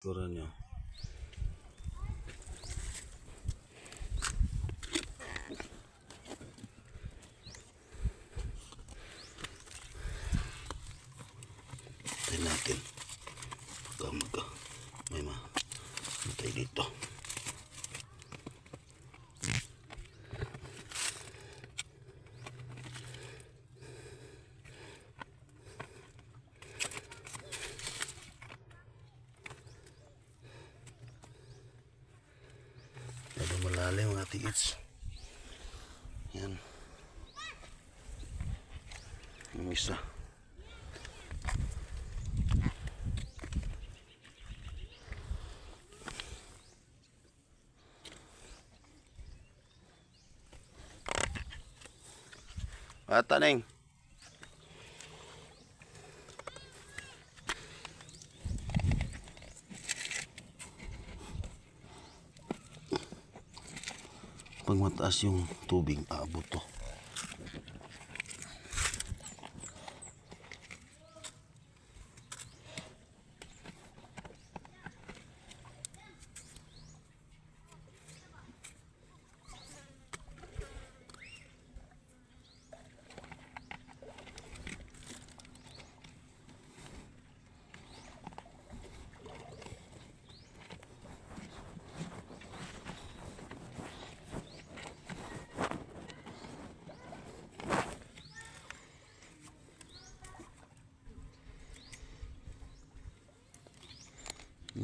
Toraño. Medyo malalim mga tigits. Yan. Yung isa. Bata neng. Pag mataas yung tubig, aabot to.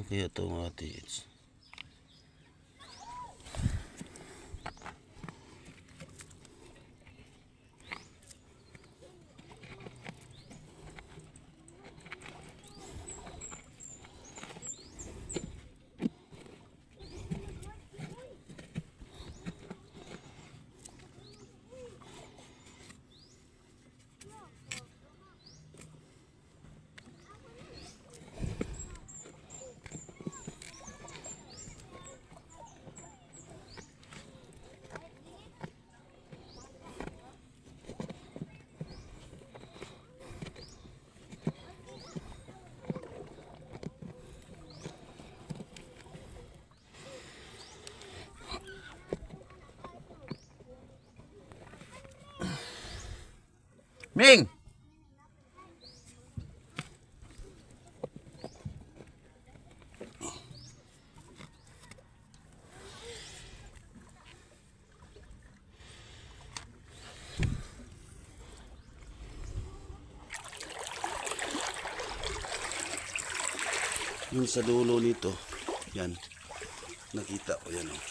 Ano kaya ito mga Ming! Yung sa dulo nito, yan. Nakita ko yan. Oh.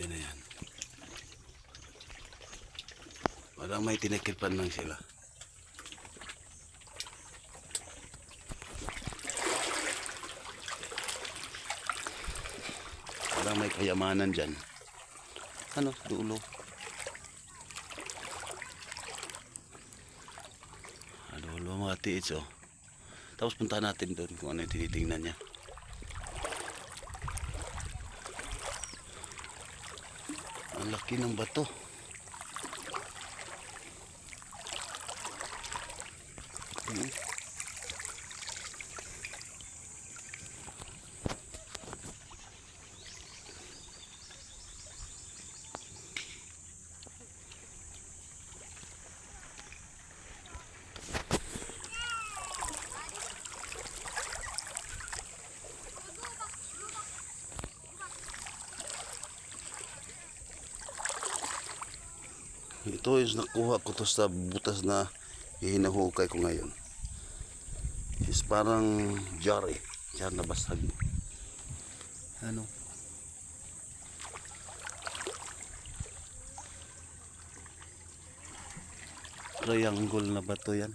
Yan na yan. Parang may tinakirpan lang sila. Parang may kayamanan dyan. Ano? Dulo. Ah, Dulo mga tiits oh. Tapos punta natin doon kung ano yung tinitingnan niya. Ang laki ng bato. Ito is nakuha ko to sa butas na hihinahukay ko ngayon. Is parang jar eh. Jar na basag. Ano? Triangle na bato yan.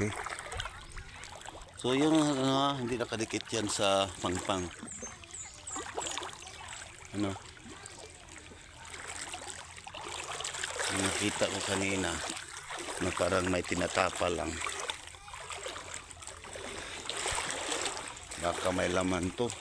Okay. So yung ano, hindi nakadikit yan sa pangpang. Ano? Yung nakita ko kanina na parang may tinatapa lang. Baka may laman to.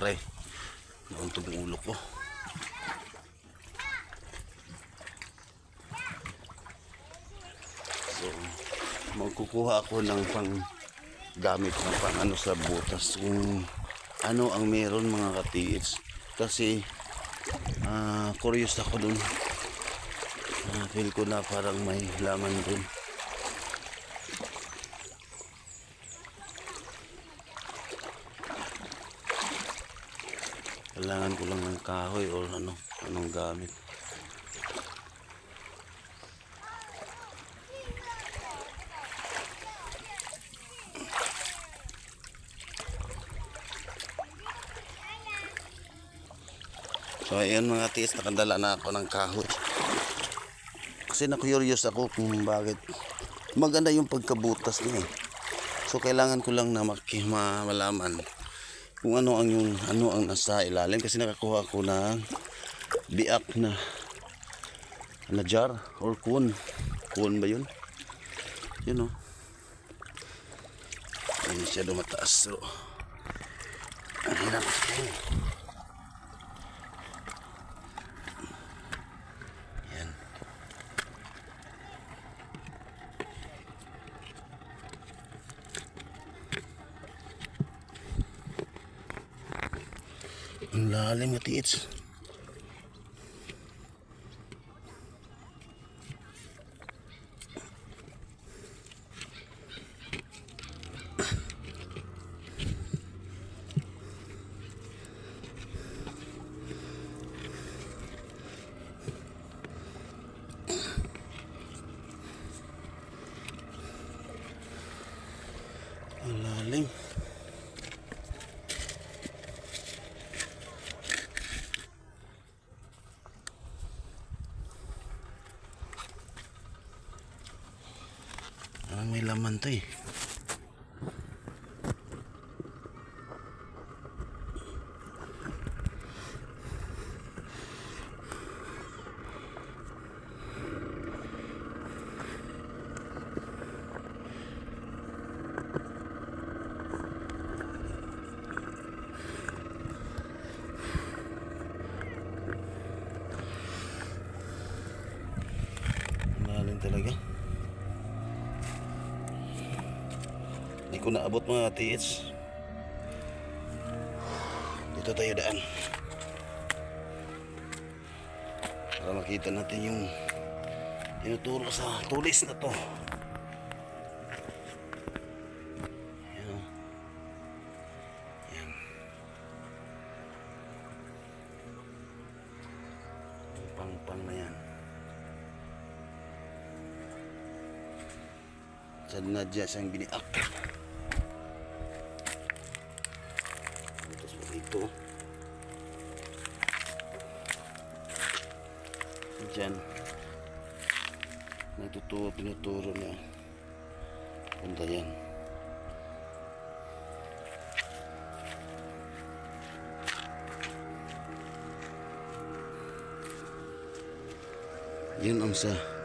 Aray. Nauntog ang ulo ko. So, magkukuha ako ng pang gamit ng pang ano sa butas kung ano ang meron mga katiits kasi ah curious ako dun Ah, feel ko na parang may laman dun kailangan ko lang ng kahoy o ano anong gamit So ayun mga tiis, nakadala na ako ng kahoy. Kasi na-curious ako kung bakit maganda yung pagkabutas niya eh. So kailangan ko lang na malaman kung ano ang yung ano ang nasa ilalim kasi nakakuha ko ng biak na na jar or kun. Kun ba yun? Yun oh. Hindi siya dumataas. So, ang hirap. Yan. Ang lalim na tiits. Ang lalim. Ah, may laman to eh. Ang lalim talaga. Ko naabot mga tiits. Dito tayo daan. Para makita natin yung tinuturo sa tulis na to. Yan. o. Yan. Yung Pang-pang na yan. Sa Nadya siyang biniak. Dito. Diyan. Nagtuturo, tinuturo na. Punta yan. Yun ang sa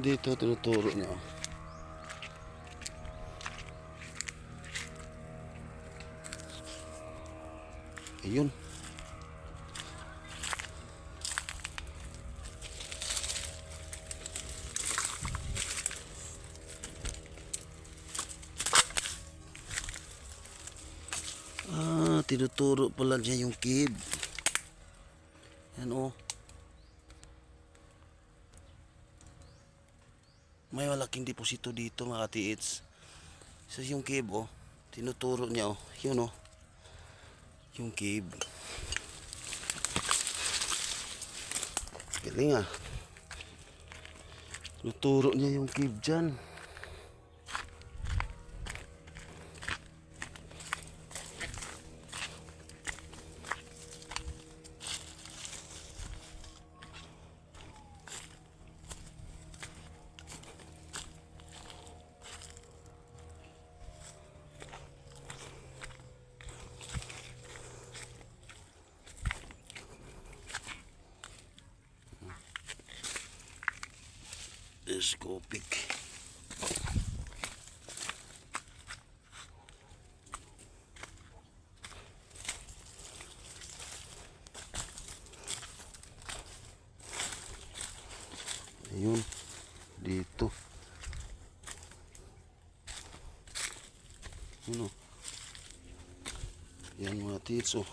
dito tinuturo niya ayun. Ah tinuturo pala niya yung kid. Yan oh. Malaking deposito dito mga katiits. So yung cave oh, tinuturo niya oh. Yun oh. Yung cave. Galing ah. Tinuturo niya yung cave dyan. Telescopic. Ayun. Dito. Ano? Yan mga tits oh.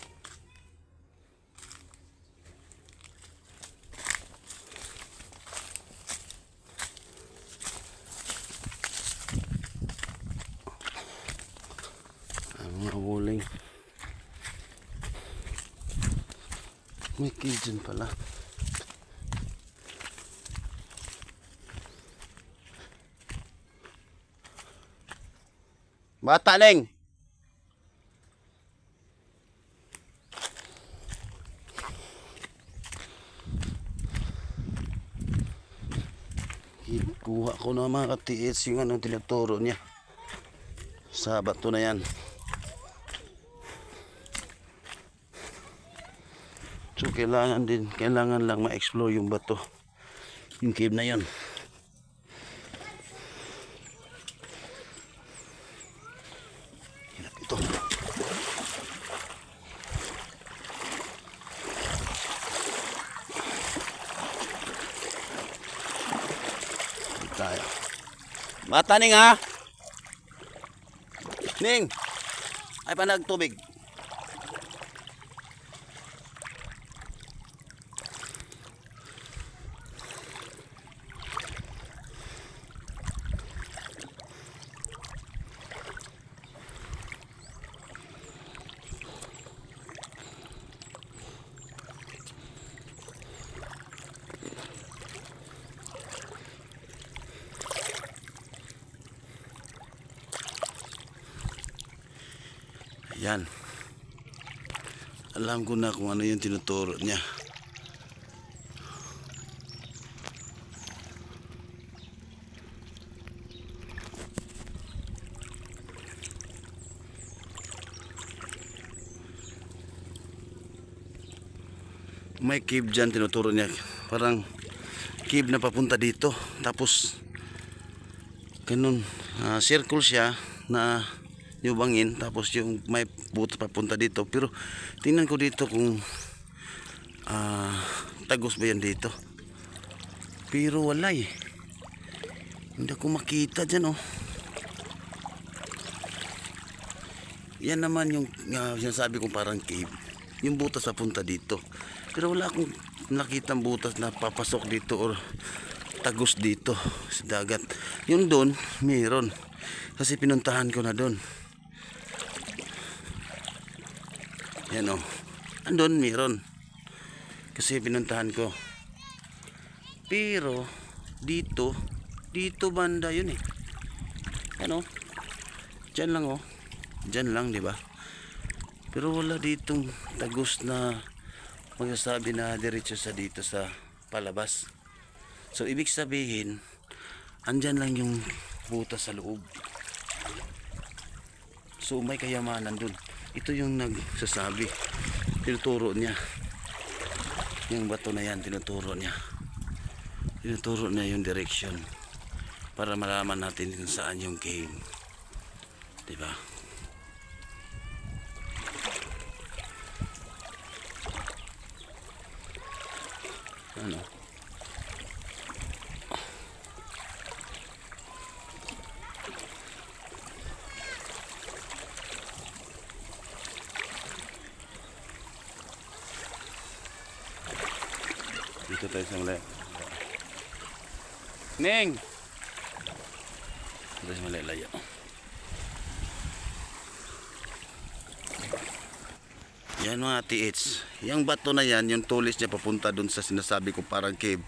Ang mga wuling. Dyan pala. Bata Neng! Kuha ko na mga katiis yung anong tinuturo niya. Sa bato na yan. So kailangan din, kailangan lang ma-explore yung bato. Yung cave na yon. Hirap ito. Dito tayo. Bata Ning ha! Ning! Ay panag tubig. Yan. Alam ko na kung ano yung tinuturo niya. May cave dyan tinuturo niya. Parang cave na papunta dito. Tapos ganun. ah, circle siya na yubangin tapos yung may butas papunta dito. Pero tingnan ko dito kung ah, tagos ba yan dito. Pero wala eh. Hindi ko makita dyan oh. Yan naman yung uh, sinasabi kong parang cave yung butas papunta dito. Pero wala akong nakitang butas na papasok dito or tagos dito sa dagat. Yung doon meron. Kasi pinuntahan ko na doon Yan o. Andun, meron. Kasi pinuntahan ko. Pero, dito, dito banda yun eh. Ano? Diyan lang oh. Diyan lang, di ba? Pero wala ditong tagos na magsasabi na diretso sa dito sa palabas. So, ibig sabihin, andyan lang yung butas sa loob. So, may kayamanan dun ito yung nagsasabi. Tinuturo niya. Yung bato na yan tinuturo niya. Tinuturo niya yung direction para malaman natin kung saan yung cave diba ano Dito tayo sa mali. Ning! Dito sa mali layo. Yan mga TH. Yung bato na yan, yung tulis niya papunta dun sa sinasabi ko parang cave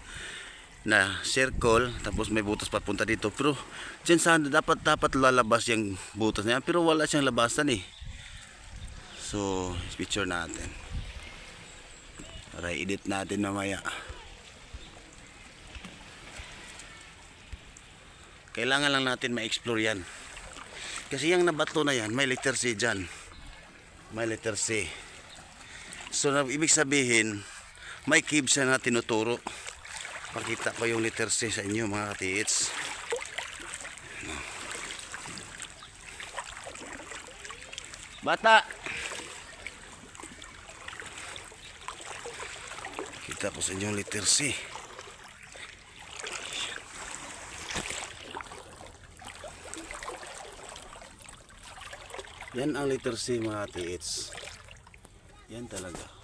na circle tapos may butas papunta dito pero dyan sana dapat dapat lalabas yung butas na yan pero wala siyang labasan eh so picture natin para edit natin mamaya kailangan lang natin ma-explore yan. Kasi yung nabato na yan may letter C dyan. May letter C. So na, ibig sabihin may siya na tinuturo. Pakita ko yung letter C sa inyo mga katiits bata! Kita ko sa inyo yung letter C yan ang letter C mga katiits yan talaga